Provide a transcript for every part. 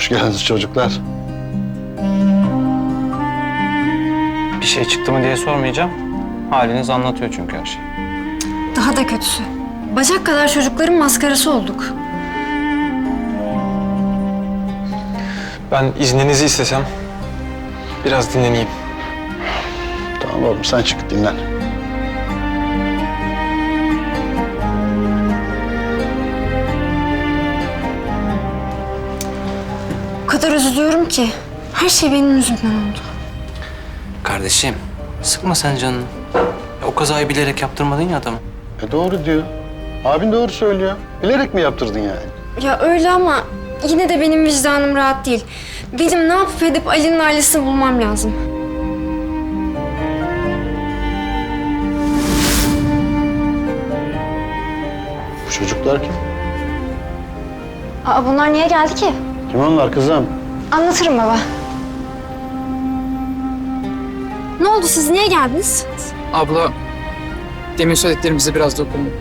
Hoş geldiniz çocuklar. Bir şey çıktı mı diye sormayacağım. Haliniz anlatıyor çünkü her şeyi. Daha da kötüsü. Bacak kadar çocukların maskarası olduk. Ben izninizi istesem biraz dinleneyim. Tamam oğlum sen çık dinlen. Kadar üzülüyorum ki. Her şey benim yüzümden oldu. Kardeşim sıkma sen canını. Ya, o kazayı bilerek yaptırmadın ya adamı. E doğru diyor. Abin doğru söylüyor. Bilerek mi yaptırdın yani? Ya öyle ama yine de benim vicdanım rahat değil. Benim ne yapıp edip Ali'nin ailesini bulmam lazım. Bu çocuklar kim? Aa bunlar niye geldi ki? Kim onlar kızım? Anlatırım baba. Ne oldu siz niye geldiniz? Abla, demin söylediklerimize biraz dokundum.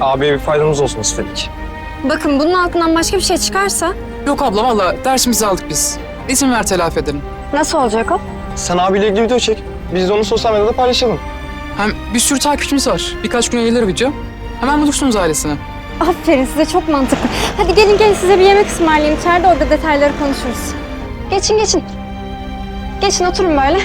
Abiye bir faydamız olsun istedik. Bakın bunun altından başka bir şey çıkarsa Yok abla valla dersimizi aldık biz. İzin ver telafi edelim. nasıl olacak o? Sen abiyle ilgili video çek. Biz de onu sosyal medyada paylaşalım. Hem bir sürü takipçimiz var. Birkaç güne yayılır video. Hemen bulursunuz ailesine. Aferin size çok mantıklı. Hadi gelin gelin size bir yemek ısmarlayayım. İçeride orada detayları konuşuruz. Geçin geçin. Geçin oturun böyle.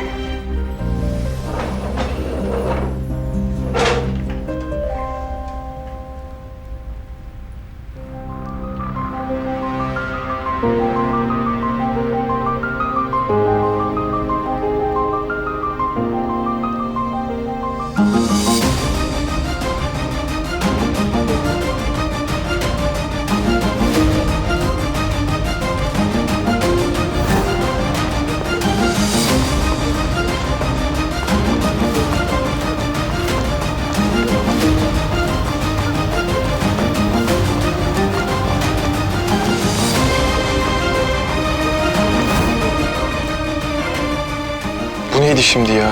Bu neydi şimdi ya?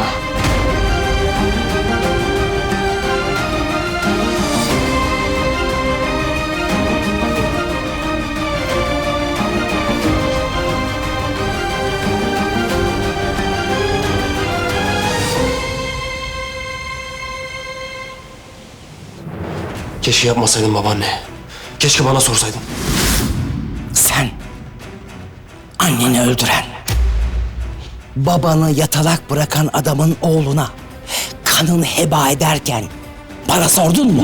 Keşke yapmasaydın babaanne. Keşke bana sorsaydın. Sen anneni öldüren, babanı yatalak bırakan adamın oğluna kanını heba ederken bana sordun mu?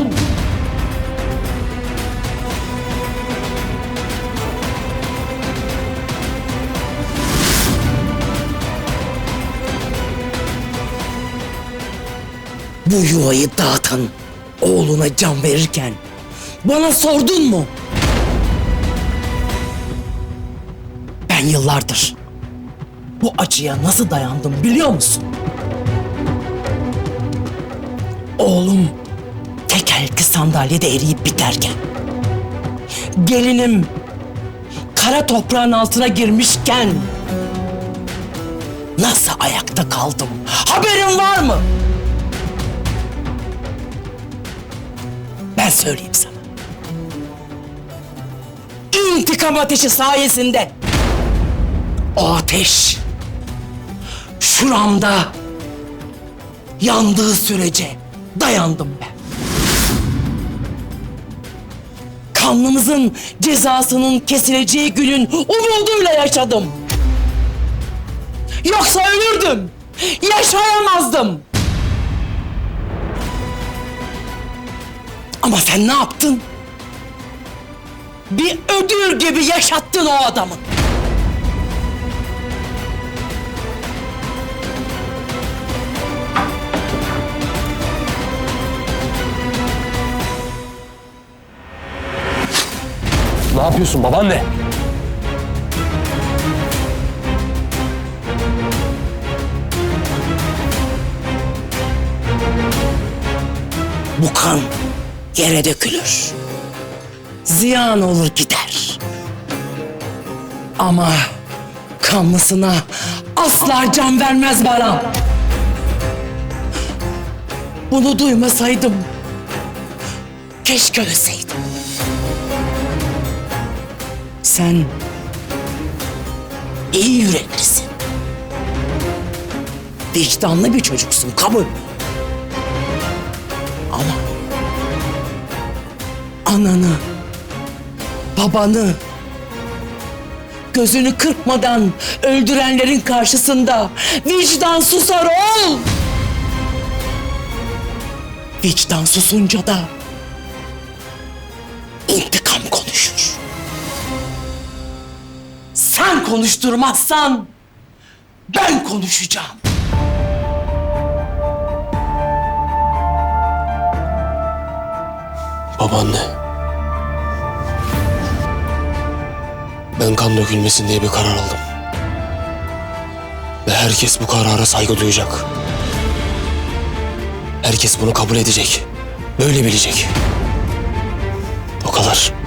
Bu yuvayı dağıtan oğluna can verirken bana sordun mu? Ben yıllardır bu acıya nasıl dayandım biliyor musun? Oğlum tekerlekli sandalyede eriyip biterken, gelinim kara toprağın altına girmişken nasıl ayakta kaldım? Haberin var mı? Ben söyleyeyim sana. İntikam ateşi sayesinde o ateş şuramda yandığı sürece dayandım ben. Kanlımızın cezasının kesileceği günün umuduyla yaşadım. Yoksa ölürdüm. Yaşayamazdım. Ama sen ne yaptın? Bir ödül gibi yaşattın o adamı. Yapıyorsun babaanne? Bu kan yere dökülür. Ziyan olur gider. Ama kanlısına asla can vermez bana. Bunu duymasaydım keşke ölseydim. Sen iyi yüreklisin. Vicdanlı bir çocuksun, kabul. Ama ananı, babanı gözünü kırpmadan öldürenlerin karşısında vicdan susar ol. Vicdan susunca da konuşturmazsan ben konuşacağım. Babaanne. Ben kan dökülmesin diye bir karar aldım. Ve herkes bu karara saygı duyacak. Herkes bunu kabul edecek. Böyle bilecek. O kadar.